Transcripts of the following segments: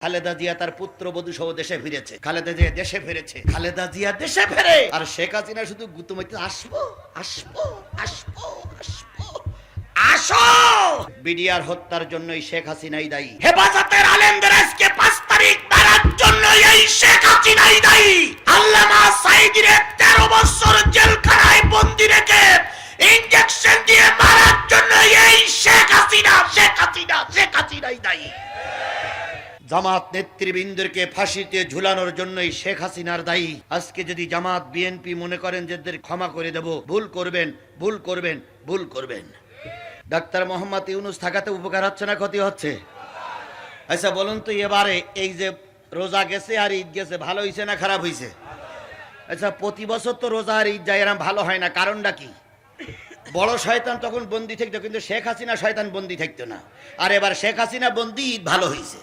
খালেদা জিয়া তার পুত্র বধূ সহ দেশে ফিরেছে। খালেদা জিয়া দেশে ফিরেছে। খালেদা জিয়া দেশে ফেরে। আর শেখ হাসিনা শুধু গুতুমাইতে আসব আসব আসব আসব। আসো! বিডিআর হত্যার জন্যই শেখ হাসিনাই দায়ী। হেফাজতের আলেমদের আজকে পাঁচ তারিখ মারার জন্য এই শেখ হাসিনাই দায়ী। আল্লামা সাইদিরে জামাত নেতৃবৃন্দকে ফাঁসিতে ঝুলানোর জন্যই শেখ হাসিনার দায়ী। আজকে যদি জামাত বিএনপি মনে করেন যেদের ক্ষমা করে দেব, ভুল করবেন ভুল করবেন ভুল করবেন। ডাক্তার মোহাম্মদ ইউনুস থাকাতে উপকার হচ্ছে না ক্ষতি হচ্ছে? আচ্ছা বলুন তো এবারে এই যে রোজা গেছে আর ঈদ গেছে, ভালো হয়েছে না খারাপ হয়েছে আচ্ছা প্রতি বছর তো রোজা আর ঈদ যায়, এরম ভালো হয় না, কারণটা কি? বড় শয়তান তখন বন্দি থাকতো, কিন্তু শেখ হাসিনা শয়তান বন্দি থাকতো না। আর এবার শেখ হাসিনা বন্দি, ঈদ ভালো হয়েছে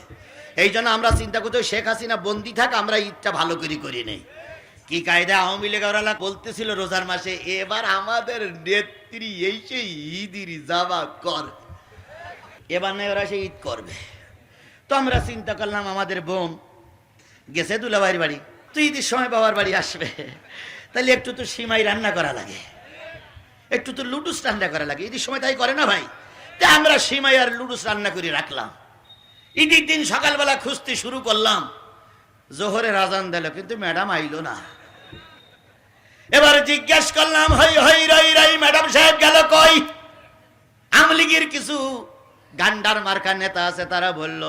এই জন্য আমরা চিন্তা করছি শেখ হাসিনা বন্দি থাক, আমরা ঈদটা ভালো করে করি নেই। কি কায়দা? আওয়ামী লীগ ওরা বলতেছিল রোজার মাসে, এবার আমাদের নেত্রী এই সেই ঈদির জামা কর। এবার নাই ওরা সেই ঈদ করবে। তো আমরা চিন্তা করলাম, আমাদের বোন গেছে দুলা দুলাভাইয়ের বাড়ি তুই ঈদের সময় বাবার বাড়ি আসবে। তাহলে একটু তো সিমাই রান্না করা লাগে, একটু তো লুডুস রান্না করা লাগে। ঈদের সময় তাই করে না ভাই? তা আমরা সিমাই আর লুডুস রান্না করে রাখলাম। ঈদের দিন সকালবেলা খুঁজতে শুরু করলাম। জোহরে রাজান দিল, কিন্তু ম্যাডাম আইলো না। এবার জিজ্ঞেস করলাম, হই হই, রই রই, ম্যাডাম সাহেব গেল কই? আমলিগির কিছু গান্ডার মার্কা নেতা আছে, তারা বলল,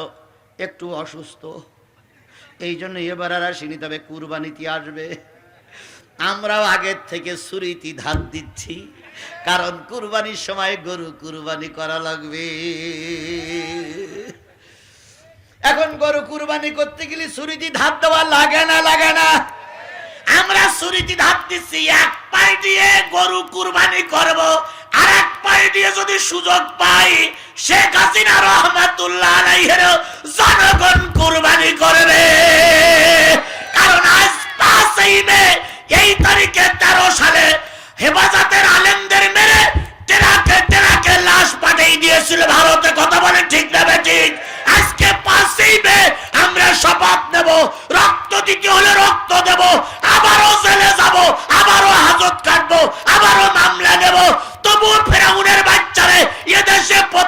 একটু অসুস্থ। এই জন্য এবার আর আসেনি, তবে কুরবানিতে আসবে। আমরাও আগের থেকে সুরিতি ধার দিচ্ছি, কারণ কুরবানির সময় গরু কুরবানি করা লাগবে। এখন গরু কুরবানি করতে গেলে সুরিতি ধার দেওয়া লাগে না লাগে না। আমরা সুরিতি ধার দিচ্ছি, এক পাই দিয়ে গরু কুরবানি করব, আর এক পাই দিয়ে যদি সুযোগ পাই, শেখ হাসিনা রহমাতুল্লাহ জনগণ কুরবানি করবে। কারণ আজ পাঁচই এই তারিখে তেরো সালে হেফাজতের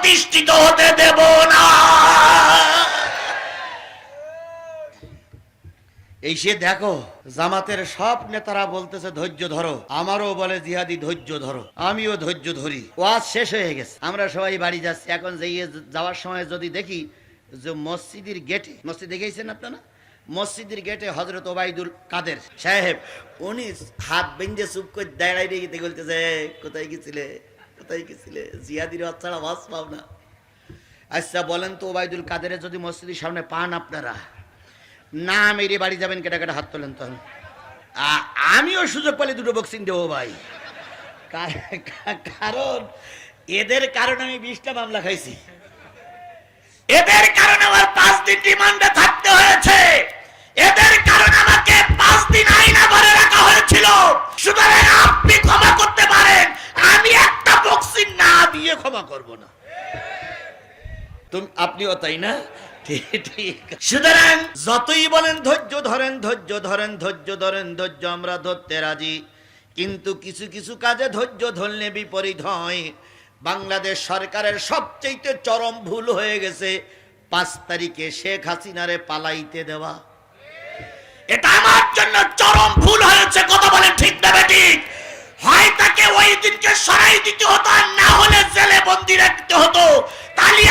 প্রতিষ্ঠিত হতে দেব না। এই সে দেখো, জামাতের সব নেতারা বলতেছে, ধৈর্য ধরো। আমারও বলে, জিহাদি, ধৈর্য ধরো। আমিও ধৈর্য ধরি। ওয়াজ শেষ হয়ে গেছে। আমরা সবাই বাড়ি যাচ্ছি। এখন যাইয়ে যাওয়ার সময় যদি দেখি যে মসজিদের গেটে, মসজিদ দেখেছেন আপনারা? মসজিদের গেটে হজরত ওবায়দুল কাদের সাহেব, উনি হাত বেঞ্জে চুপ করে দাঁড়াই রেখে বলতেছে কোথায় গেছিলে? কোথায় গেছিলে। জিয়াদির বাচ্চারা ওয়াজ পাও না। আচ্ছা বলেন তো ওবায়দুল কাদেরের যদি মসজিদের সামনে পান আপনারা, না মেরে বাড়ি যাবেন, কেটা কেটা হাত তোলেন আ- আমিও সুযোগ পেলে দুটো বক্সিং দেবো ভাই। কারণ এদের কারণে আমি বিশটা মামলা খাইছি। এদের কারণে আমার পাঁচ দিন রিমান্ডে থাকতে হয়েছে। এদের কারণে আমাকে আপনিও তাই না? সুতরাং যতই বলেন ধৈর্য ধরেন ধৈর্য ধরেন ধৈর্য ধরেন, ধৈর্য আমরা ধরতে রাজি। কিন্তু কিছু কিছু কাজে ধৈর্য ধরলে বিপরীত হয়। বাংলাদেশ সরকারের সবচেয়ে চরম ভুল হয়ে গেছে। পাঁচ তারিখে শেখ হাসিনারে পালাইতে দেওয়া। এটা আমার জন্য চরম ভুল হয়েছে, কথা বলে ঠিক না ঠিক? হয় তাকে ওই দিনকে সরাই দিতে হতো, আর না হলে জেলে বন্দি রাখতে হতো।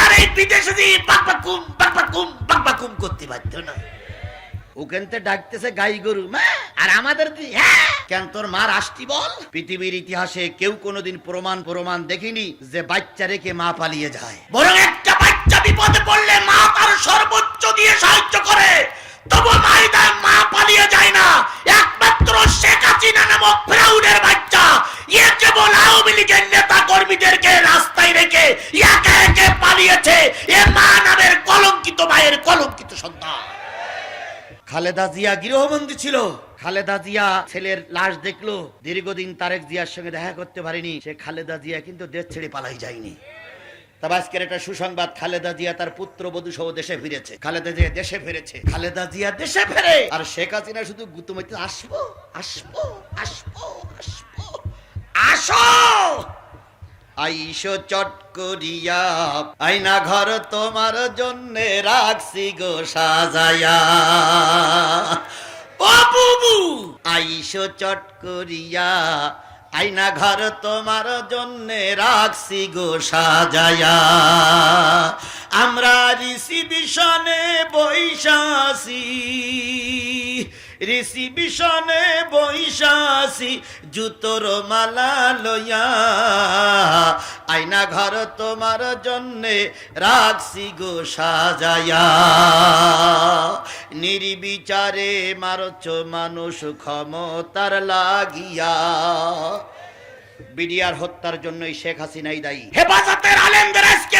আর এই বিদেশে দিয়ে বাকবাকুম বাকবাকুম বাকবাকুম করতে পারত না ওখানতে ডাকতেছে গাই গরু মা। আর আমাদের হ্যাঁ। কেন তোর মার আসতি বল? পৃথিবীর ইতিহাসে কেউ কোনোদিন প্রমাণ প্রমাণ দেখিনি যে বাচ্চা রেখে মা পালিয়ে যায়। বরং একটা বাচ্চা বিপদে পড়লে মা তার সর্বোচ্চ দিয়ে সাহায্য করে। তবু মা পালিয়ে যায় না। একমাত্র শেখ হাসিনা নামক ফ্রাউডের বাচ্চা। ইয়ে কেবল আওয়ামী লীগের নেতা কর্মীদেরকে রাস্তায় রেখে একে একে পালিয়েছে, এ মা নামের কলঙ্কিত মায়ের কলঙ্কিত সন্তান। খালেদা জিয়া গৃহবন্দী ছিল। খালেদা জিয়া ছেলের লাশ দেখল। দীর্ঘদিন তারেক জিয়ার সঙ্গে দেখা করতে পারেনি। সে খালেদা জিয়া কিন্তু দেশ ছেড়ে পালাই যায়নি। তবে আজকের একটা সুসংবাদ, খালেদা জিয়া তার পুত্র বধূ সহ দেশে ফিরেছে। খালেদা জিয়া দেশে ফিরেছে। খালেদা জিয়া দেশে ফেরে। আর শেখ হাসিনা শুধু গুতুমাইতে আসব আসব আসব আসব, আসো! আইসো চট করিয়া, আইনা ঘর তোমার জন্যে রাখছি গো সাজায়া। বুবু! আইসো চট করিয়া, আইনা ঘর তোমার জন্যে রাখছি গো সাজায়া। আমরা রিসিবিশনে বৈশাসি রিসিবিশনে বৈশাসি, জুতোর মালা লইয়া। আইনা ঘর তোমার জন্যে রাখছি গো সাজায়া নির্বিচারে মারছ মানুষ ক্ষমতার লাগিয়া। বিডিআর হত্যার জন্যই শেখ হাসিনাই দায়ী। হেফাজতের আলেমদের আজকে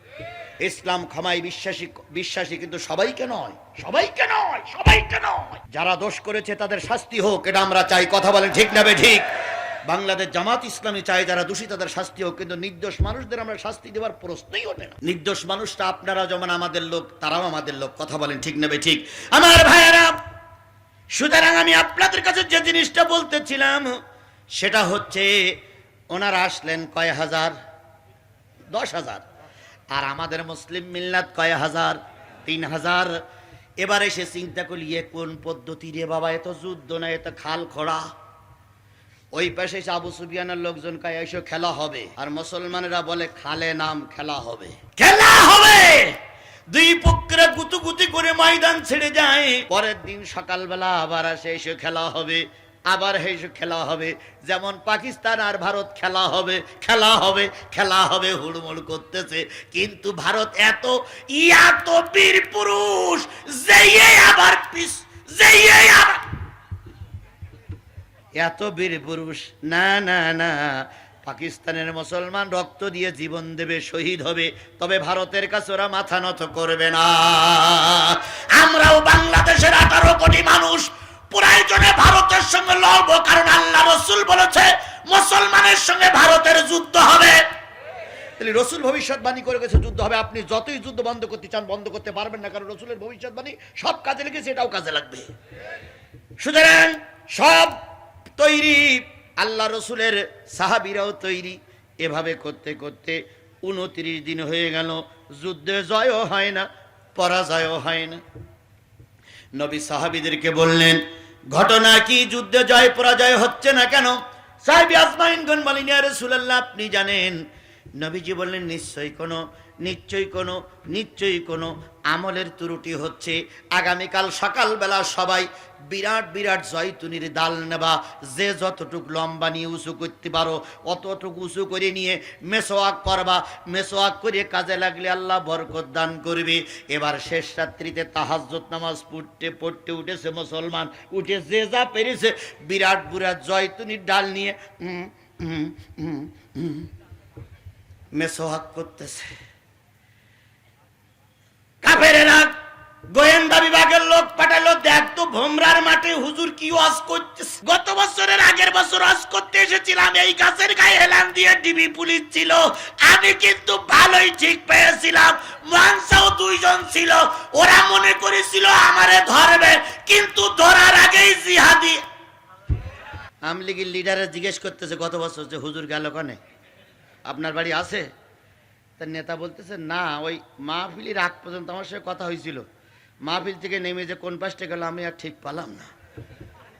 ইসলাম ক্ষমায় বিশ্বাসী বিশ্বাসী কিন্তু সবাইকে নয় সবাইকে নয় সবাইকে নয়। যারা দোষ করেছে তাদের শাস্তি হোক, এটা আমরা চাই। কথা বলেন ঠিক না ঠিক? বাংলাদেশ জামাত ইসলামী চাই যারা দোষী তাদের শাস্তি হোক, কিন্তু নির্দোষ মানুষদের আমরা শাস্তি দেওয়ার প্রশ্নই ওঠে না। নির্দোষ মানুষটা আপনারা যেমন আমাদের লোক, তারাও আমাদের লোক। কথা বলেন ঠিক নেবে ঠিক? আমার ভাইয়েরা, সুতরাং আমি আপনাদের কাছে যে জিনিসটা বলতেছিলাম, সেটা হচ্ছে, ওনারা আসলেন কয় হাজার? দশ হাজার। আর আমাদের মুসলিম মিল্লাত কয় হাজার? তিন হাজার। এবারে সে চিন্তা করলি, এ কোন পদ্ধতি রে বাবা, এত যুদ্ধ না, এত খাল খোড়া। ওই পাশে আবু সুবিয়ানের লোকজন কয়, এসে খেলা হবে। আর মুসলমানেরা বলে, খালে নাম খেলা হবে। খেলা হবে! দুই পক্ষরা গুতুগুতি করে ময়দান ছেড়ে যায়। পরের দিন সকালবেলা আবার আসে, এসে খেলা হবে। আবার এসে খেলা হবে, যেমন পাকিস্তান আর ভারত খেলা হবে খেলা হবে খেলা হবে, হুড়মুড় করতেছে। কিন্তু ভারত এত, ইয়াত বীর পুরুষ যেই আবার পিস যেই আবার এত বীর পুরুষ, না না না। পাকিস্তানের মুসলমান রক্ত দিয়ে জীবন দেবে, শহীদ হবে। তবে ভারতের কাছে ওরা মাথা নত করবে না। আমরাও বাংলাদেশের আঠারো কোটি মানুষ রসুল বলেছে, মুসলমানের সঙ্গে ভারতের যুদ্ধ হবে। তাহলে রসুল ভবিষ্যৎবাণী করে গেছে, যুদ্ধ হবে। আপনি যতই যুদ্ধ বন্ধ করতে চান, বন্ধ করতে পারবেন না, কারণ রসুলের ভবিষ্যৎবাণী সব কাজে লেগেছে, এটাও কাজে লাগবে। সুতরাং সব তৈরি, আল্লাহ রসুলের সাহাবিরাও তৈরি। এভাবে করতে করতে উনত্রিশ দিন হয়ে গেল, যুদ্ধে জয়ও হয় না, পরাজয়ও হয় না। নবী সাহাবিদেরকে বললেন ঘটনা কি? যুদ্ধে জয়, পরাজয় হচ্ছে না কেন? সাহেব আসমাইনগণ বলেন ইয়া সুলাল্লাহ আপনি জানেন নবীজি বললেন নিশ্চয়ই কোনো নিশ্চয়ই কোনো নিশ্চয়ই কোনো আমলের ত্রুটি হচ্ছে। আগামীকাল সকালবেলা সবাই বিরাট বিরাট জয়তুনির ডাল নেবা। যে যতটুক লম্বা নিয়ে উঁচু করতে পারো অতটুকু উঁচু করে নিয়ে মেসোয়াক করবা। মেসোয়াক করে কাজে লাগলে আল্লাহ বরকত দান করবে। এবার শেষ রাত্রিতে তাহাজ্জত নামাজ পড়তে পড়তে উঠেছে মুসলমান। উঠে যে যা পেরেছে বিরাট বিরাট জয়তুনির ডাল নিয়ে উম, উম, উম, উম, মেসোয়াক করতেছে। গোয়েন্দা বিভাগের লোক পাঠালো, দেখ তো ভোমরার মাঠে হুজুর কি ওয়াজ গত বছরের আগের বছর ওয়াজ করতে এসেছিলাম, এই গাছের গায়ে হেলান দিয়ে ডিবি পুলিশ ছিল। আমি কিন্তু ভালোই ঠিক পেয়েছিলাম, মানসাও দুইজন ছিল। ওরা মনে করেছিল আমারে ধরবে, কিন্তু ধরার আগেই জিহাদি আমলিগির লিডারে জিজ্ঞেস করতেছে গত বছর যে হুজুর গেল কনে? আপনার বাড়ি আছে? তার নেতা বলতেছে, না, ওই মাহফিলির আগ পর্যন্ত আমার সাথে কথা হয়েছিল। মাহফিল থেকে নেমে যে কোন পাশটা গেল, আমি আর ঠিক পালাম না।